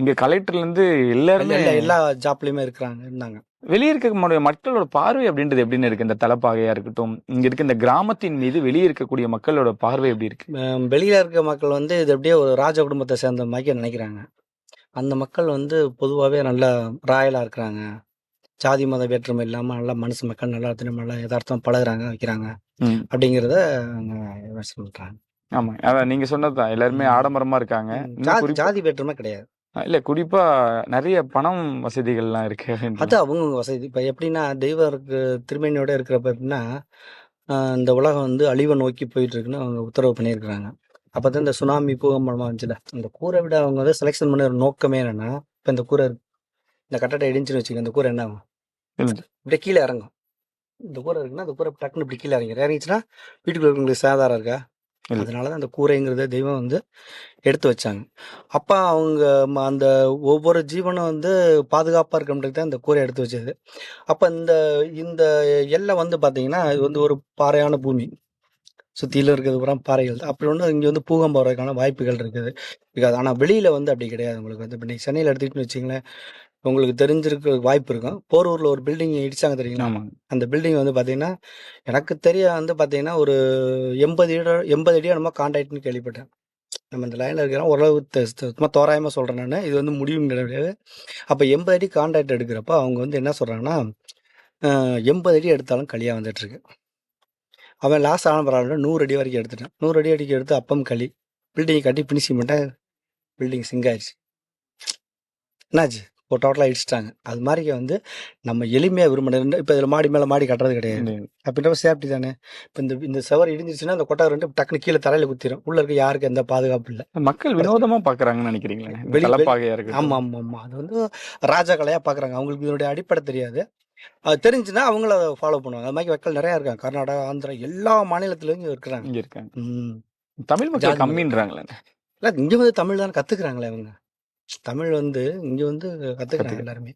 இங்க கலெக்டர்ல இருந்து எல்லாருமே எல்லா ஜாப்லயுமே இருக்கிறாங்க இருந்தாங்க. வெளியே இருக்கக்கூடிய மக்களோட பார்வை அப்படின்றது எப்படின்னு இருக்கு? இந்த தலைப்பாகையா இருக்கட்டும் இங்க இருக்க இந்த கிராமத்தின் மீது வெளியே இருக்கக்கூடிய மக்களோட பார்வை எப்படி இருக்கு? வெளியில இருக்க மக்கள் வந்து இது அப்படியே ஒரு ராஜ குடும்பத்தை சேர்ந்த மாதிரி நினைக்கிறாங்க. அந்த மக்கள் வந்து பொதுவாகவே நல்லா ராயலா இருக்கிறாங்க. ஜாதி மத வேற்றுமை இல்லாம நல்லா மனுஷ மக்கள் நல்லா திரும்ப நல்லா யதார்த்தம் பழகுறாங்க வைக்கிறாங்க. அப்படிங்கிறத பண்றாங்க. ஆமா. அதான் நீங்க சொன்னதுதான். எல்லாருமே ம். ஆடம்பரமா இருக்காங்க. ஜாதி வேற்றுமை கிடையாது. இல்ல குறிப்பா நிறைய பணம் வசதிகள்லாம் இருக்கு அது அவங்க வசதி இப்போ எப்படின்னா தெய்வம் இருக்கு திருமணியோட இருக்கிறப்ப எப்படின்னா ஆஹ் இந்த உலகம் வந்து அழிவை நோக்கி போயிட்டு இருக்குன்னு அவங்க உத்தரவு பண்ணியிருக்கிறாங்க அப்போ தான் இந்த சுனாமி பூகம்பமா இருந்துச்சுல இந்த கூரை விட அவங்க வந்து செலெக்ஷன் பண்ண ஒரு நோக்கமே என்னன்னா இப்போ இந்த கூரை இருக்கு. இந்த கட்டடை இடிஞ்சுன்னு வச்சுக்க இந்த கூரை என்ன ஆகும். இப்படியே கீழே இறங்கும் இந்த கூரை இருக்குன்னா அந்த கூரை டக்குன்னு இப்படி கீழே இறங்கி இறங்கிச்சுன்னா வீட்டுக்குள்ள இருக்கவங்களுக்கு சேதாரம் இருக்கா. அதனால தான் அந்த கூரைங்கிறத தெய்வம் வந்து எடுத்து வச்சாங்க. அப்போ அவங்க ம- அந்த ஒவ்வொரு ஜீவனும் வந்து பாதுகாப்பாக இருக்கணுன்றது தான் இந்த கூரை எடுத்து வச்சது. அப்போ இந்த இந்த எல்லை வந்து பார்த்தீங்கன்னா இது வந்து ஒரு பாறையான பூமி. சுற்றிலும் இருக்கிறது பூரா பாறைகள். தான். அப்படி ஒன்று இங்கே வந்து பூகம்பம் வரதுக்கான வாய்ப்புகள் இருக்குது. ஆனால் வெளியில் வந்து அப்படி கிடையாது உங்களுக்கு. வந்து இப்போ நீங்கள் சென்னையில் எடுத்துக்கிட்டு வச்சிங்களேன் உங்களுக்கு தெரிஞ்சிருக்க வாய்ப்பு இருக்கும். போரூரில் ஒரு பில்டிங் இடிச்சாங்க தெரியுங்களா அந்த பில்டிங் வந்து பார்த்தீங்கன்னா எனக்கு தெரிய வந்து பார்த்தீங்கன்னா ஒரு எண்பது அடி எண்பது அடியாக நம்ம கான்டாக்ட்னு கேள்விப்பட்டேன். நம்ம இந்த லைனில் இருக்கிறோம் ஓரளவு சும்மா தோராயமாக சொல்கிறேன் நான். இது வந்து முடிவும் கிடையாது. அப்போ எண்பது அடி கான்டாக்ட் எடுக்கிறப்ப அவங்க வந்து என்ன சொல்கிறாங்கன்னா எண்பது அடி எடுத்தாலும் களியாக வந்துட்டுருக்கு. அவன் லாஸ்ட் ஆன பரவாயில்ல நூறு அடி வரைக்கும் எடுத்துட்டான். நூறு அடி அடிக்கு எடுத்து அப்பம் களி பில்டிங்கை கட்டி பினிஷிங் பண்ணிட்டேன் பில்டிங் சிங்காயிருச்சு என்னாச்சு? இப்போ டோட்டலாக இடிச்சிட்டாங்க. அது மாதிரி வந்து நம்ம எளிமையாக விரும்பின இப்போ இதில் மாடி மேலே மாடி கட்டுறது கிடையாது. அப்படின்ற சேஃப்டி தானே. இப்போ இந்த இந்த செவர் இடிஞ்சிருச்சுன்னா அந்த கொட்டை ரெண்டு டக்குனு கீழே தரையில குத்திரும். உள்ள இருக்க யாருக்கு எந்த பாதுகாப்பு இல்லை. மக்கள் வினோதமா பாக்குறாங்கன்னு நினைக்கிறீங்களா? இந்த வெளி- தலைப்பாகையா இருக்கு ஆமா ஆமா ஆமா அது வந்து ராஜா கலையா பாக்குறாங்க. அவங்களுக்கு இதனுடைய அடிப்படை தெரியாது. அது தெரிஞ்சுன்னா அவங்கள ஃபாலோ பண்ணுவாங்க. அது மாதிரி மக்கள் நிறைய இருக்காங்க. கர்நாடகா ஆந்திரா எல்லா மாநிலத்திலும் இங்க இருக்கிறாங்க. இங்க இருக்காங்க. தமிழ் மக்கள் கம்மின்றாங்களே. இல்ல இங்க வந்து தமிழ் தானே கத்துக்கிறாங்களே அவங்க தமிழ் வந்து இங்க வந்து கத்துக்கிறாங்க கத்துக்க- எல்லாருமே.